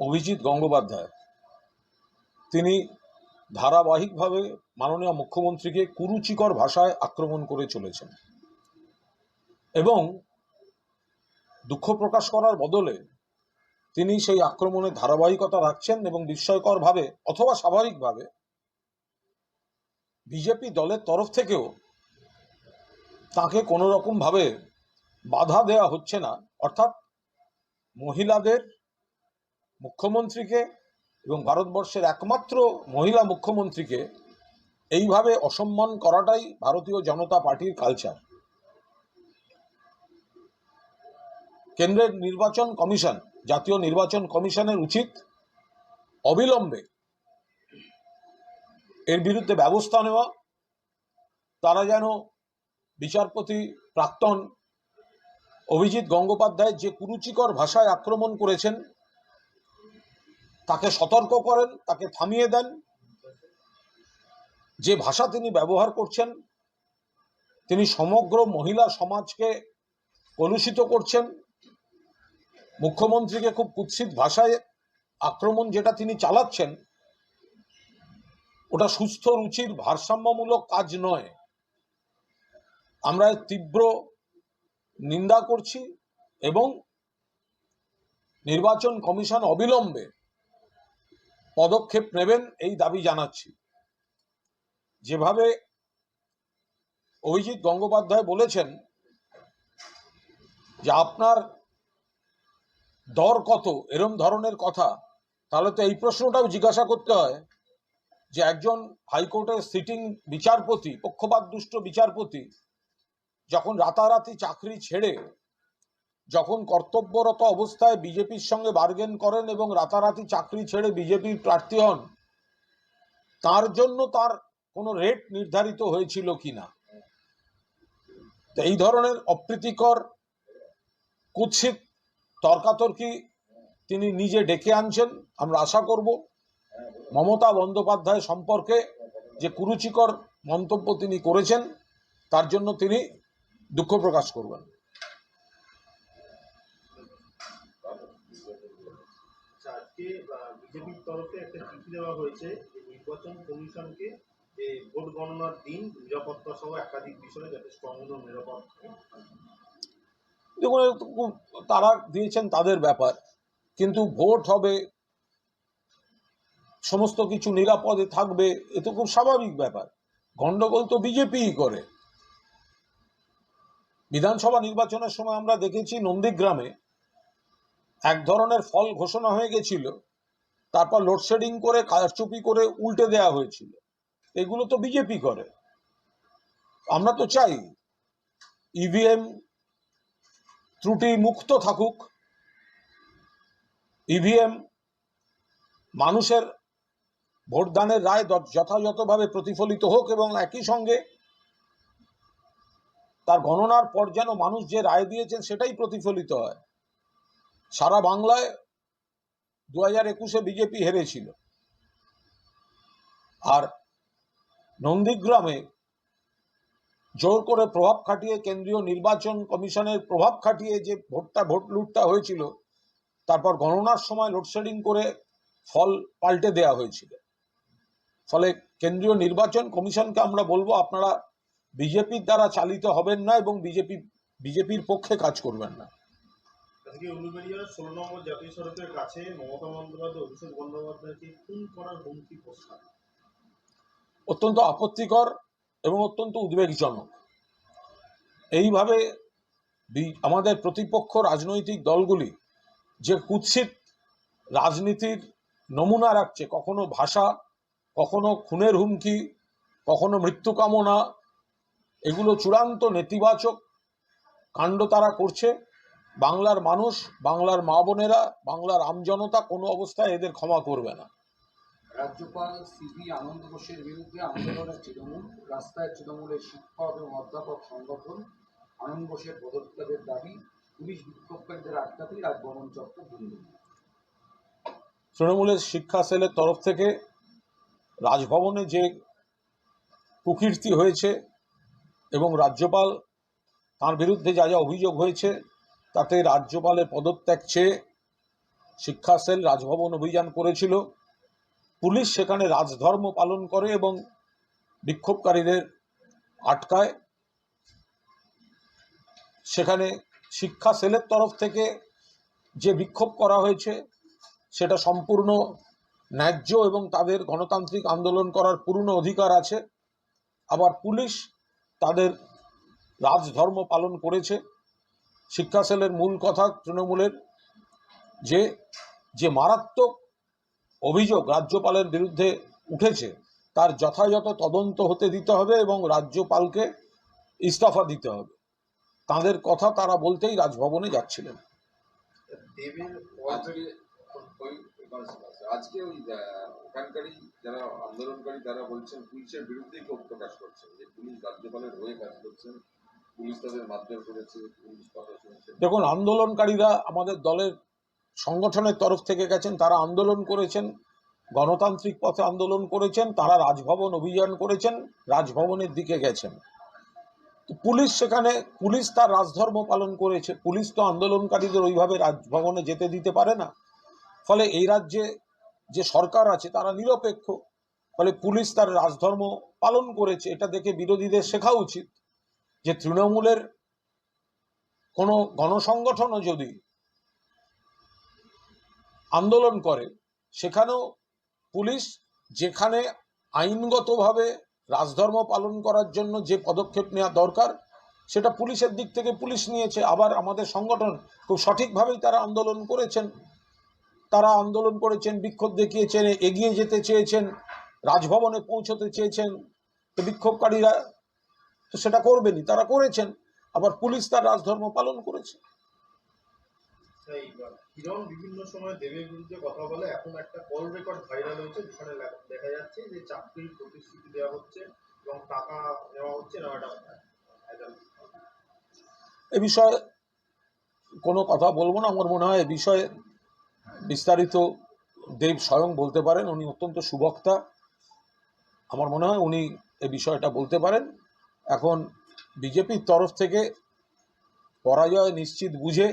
অভিজিৎ গঙ্গোপাধ্যায়। তিনি ধারাবাহিকভাবে মাননীয় মুখ্যমন্ত্রীকে কুরুচিকর ভাষায় আক্রমণ করে চলেছেন এবং দুঃখ প্রকাশ করার বদলে তিনি সেই আক্রমণের ধারাবাহিকতা রাখছেন এবং বিস্ময়করভাবে অথবা স্বাভাবিকভাবে বিজেপি দলের তরফ থেকেও তাকে কোনো রকমভাবে বাধা দেওয়া হচ্ছে না। অর্থাৎ মহিলাদের মুখ্যমন্ত্রীকে এবং ভারতবর্ষের একমাত্র মহিলা মুখ্যমন্ত্রীকে এইভাবে অসম্মান করাটাই ভারতীয় জনতা পার্টির কালচার কেন্দ্রের নির্বাচন কমিশন, জাতীয় নির্বাচন কমিশনের উচিত অবিলম্বে এর বিরুদ্ধে ব্যবস্থা নেওয়া, তারা যেন বিচারপতি প্রাক্তন অভিজিৎ গঙ্গোপাধ্যায় যে কুরুচিকর ভাষায় আক্রমণ করেছেন তাকে সতর্ক করেন, তাকে থামিয়ে দেন। যে ভাষা তিনি ব্যবহার করছেন, তিনি সমগ্র মহিলা সমাজকে কলুষিত করছেন। মুখ্যমন্ত্রীকে খুব কুৎসিত ভাষায় আক্রমণ যেটা তিনি চালাচ্ছেন, ওটা সুস্থ, রুচির, ভারসাম্যমূলক কাজ নয়। আমরা তীব্র নিন্দা করছি এবং নির্বাচন কমিশন অবিলম্বে পদক্ষেপ নেবেন এই দাবি জানাচ্ছি। যেভাবে অভিজিৎ গঙ্গোপাধ্যায় বলেছেন যে আপনার দর কত, এরম ধরনের কথা, তাহলে তো এই প্রশ্নটাও জিজ্ঞাসা করতে হয় যে একজন হাইকোর্টের সিটিং বিচারপতি পক্ষপাত দুষ্ট বিচারপতি, যখন রাতারাতি চাকরি ছেড়ে যখন কর্তব্যরত অবস্থায় বিজেপির সঙ্গে বার্গেন করেন এবং রাতারাতি চাকরি ছেড়ে বিজেপির প্রার্থী হন, তার জন্য তার কোনো রেট নির্ধারিত হয়েছিল কিনা? এই ধরনের অপ্রীতিকর, কুৎসিত তর্কাতর্কি তিনি নিজে ডেকে আনছেন। আমরা আশা করব মমতা বন্দ্যোপাধ্যায় সম্পর্কে যে কুরুচিকর মন্তব্য তিনি করেছেন, তার জন্য তিনি দুঃখ প্রকাশ করবেন। আজকে বিজেপির তরফে একটা চিঠি দেওয়া হয়েছে যে নির্বাচন কমিশনকে যে ভোট গণনার দিন, নিরাপত্তা সহ একাধিক বিষয়ে যাতে সংহত নিরাপদ দেখুন তারা দিয়েছেন তাদের ব্যাপার, কিন্তু ভোট হবে, সমস্ত কিছু নিরাপদে থাকবে, এ তো খুব স্বাভাবিক ব্যাপার। গন্ডগোল তো বিজেপিই করে। বিধানসভা নির্বাচনের সময় আমরা দেখেছি নন্দীগ্রামে এক ধরনের ফল ঘোষণা হয়ে গেছিল। তারপর লোডশেডিং করে, কারচুপি করে উল্টে দেয়া হয়েছিল। এগুলো তো বিজেপি করে। আমরা তো চাই ইভিএম ত্রুটি মুক্ত থাকুক। ইভিএম মানুষের ভোটদানের রায় যথাযথভাবে প্রতিফলিত হোক এবং একই সঙ্গে তার গণনার পর যেন মানুষ যে রায় দিয়েছেন সেটাই প্রতিফলিত হয়। সারা বাংলায় দু হাজার একুশে বিজেপি হেরেছিল। আর নন্দীগ্রামে জোর করে প্রভাব খাটিয়ে কেন্দ্রীয় নির্বাচন কমিশনের প্রভাব খাটিয়ে যে ভোটটা, ভোট লুটটা হয়েছিল, তারপর গণনার সময় লোডশেডিং করে ফল পাল্টে দেয়া হয়েছিল। ফলে কেন্দ্রীয় নির্বাচন কমিশনকে আমরা বলব, আপনারা বিজেপির দ্বারা চালিত হবেন না এবং বিজেপি, বিজেপির পক্ষে কাজ করবেন না। আজকে ষোলো নম্বর জাতীয় সড়কের কাছে মমতা বন্দ্যোপাধ্যায় অভিষেক বন্দ্যোপাধ্যায়কে খুন করার হুমকি প্রস্তাব। অত্যন্ত আপত্তিকর এবং অত্যন্ত উদ্বেগজনক। এইভাবে আমাদের প্রতিপক্ষ রাজনৈতিক দলগুলি যে কুৎসিত রাজনীতির নমুনা রাখছে, কখনো ভাষা, কখনো খুনের হুমকি, কখনো মৃত্যু কামনা, এগুলো চূড়ান্ত নেতিবাচক কাণ্ড তারা করছে। বাংলার মানুষ বাংলার মা বোনেরা বাংলার আমজনতা কোনো অবস্থায় এদের ক্ষমা করবে না। রাজ্যপাল আনন্দ ঘোষের বিরুদ্ধে আন্দোলনের তৃণমূল রাস্তায় তৃণমূলের শিক্ষক এবং অধ্যাপক সংগঠন আনন্দ ঘোষের পদত্যাগের দাবি পুলিশ বিক্ষোভকারীদের আটকাতেই রাজভবন চত্বর বন্ধ। তৃণমূলের শিক্ষা সেলের তরফ থেকে রাজভবনে যে কুকীর্তি হয়েছে এবং রাজ্যপাল তার বিরুদ্ধে যা যা অভিযোগ হয়েছে তাতে রাজ্যপালের পদত্যাগ চেয়ে শিক্ষা সেল রাজভবন অভিযান করেছিল। পুলিশ সেখানে রাজধর্ম পালন করে এবং বিক্ষোভকারীদের আটকায়। সেখানে শিক্ষা সেলের তরফ থেকে যে বিক্ষোভ করা হয়েছে, সেটা সম্পূর্ণ ন্যায্য এবং তাদের গণতান্ত্রিক আন্দোলন করার পূর্ণ অধিকার আছে। আবার পুলিশ তাদের রাজধর্ম পালন করেছে। শিক্ষা সেলের মূল কথা তৃণমূলের, যে যে মারাত্মক অভিযোগ রাজ্যপালের বিরুদ্ধে উঠেছে, তার যথাযথ তদন্ত হতে দিতে হবে এবং রাজ্যপালকে ইস্তফা দিতে হবে। তাদের কথা তারা বলতেই রাজভবনে যাচ্ছিলেন। যারা আন্দোলনকারী তারা বলছেন, পুলিশের প্রকাশ করছেন যে, পুলিশ রাজ্যপালের হয়ে কাজ করছেন। দেখুন, আন্দোলনকারীরা আমাদের দলের সংগঠনের তরফ থেকে গেছেন, তারা আন্দোলন করেছেন, গণতান্ত্রিক পথে আন্দোলন করেছেন, তারা রাজভবন অভিযান করেছেন, রাজভবনের দিকে গেছেন। পুলিশ সেখানে, পুলিশ তার রাজধর্ম পালন করেছে, পুলিশ তো আন্দোলনকারীদের ওইভাবে রাজভবনে যেতে দিতে পারে না। ফলে এই রাজ্যে যে সরকার আছে, তারা নিরপেক্ষ। ফলে পুলিশ তার রাজধর্ম পালন করেছে, এটা দেখে বিরোধীদের শেখা উচিত। যে তৃণমূলের কোনো গণসংগঠনও যদি আন্দোলন করে, সেখানেও পুলিশ যেখানে আইনগতভাবে রাজধর্ম পালন করার জন্য যে পদক্ষেপ নেওয়া দরকার, সেটা পুলিশের দিক থেকে পুলিশ নিয়েছে। আবার আমাদের সংগঠন খুব সঠিকভাবেই তারা আন্দোলন করেছেন। তারা আন্দোলন করেছেন, বিক্ষোভ দেখিয়েছেন, এগিয়ে যেতে চেয়েছেন, রাজভবনে পৌঁছতে চেয়েছেন। বিক্ষোভকারীরা তো সেটা করবেনই। তারা করেছেন আবার পুলিশ তার রাজধর্ম পালন করেছে। কিরণ বিভিন্ন সময় দেবের বিরুদ্ধে কথা বলে এখন একটা কল রেকর্ড ভাইরাল হয়েছে যেখানে দেখা যাচ্ছে যে চাকরির প্রতিশ্রুতি দেওয়া হচ্ছে এবং টাকা নেওয়া হচ্ছে এ বিষয়ে কোনো কথা বলব না। আমার মনে হয় এ বিষয়ে বিস্তারিত দেব স্বয়ং বলতে পারেন। উনি অত্যন্ত সুবক্তা। আমার মনে হয় উনি এ বিষয়টা বলতে পারেন। এখন বিজেপির তরফ থেকে পরাজয় নিশ্চিত বুঝে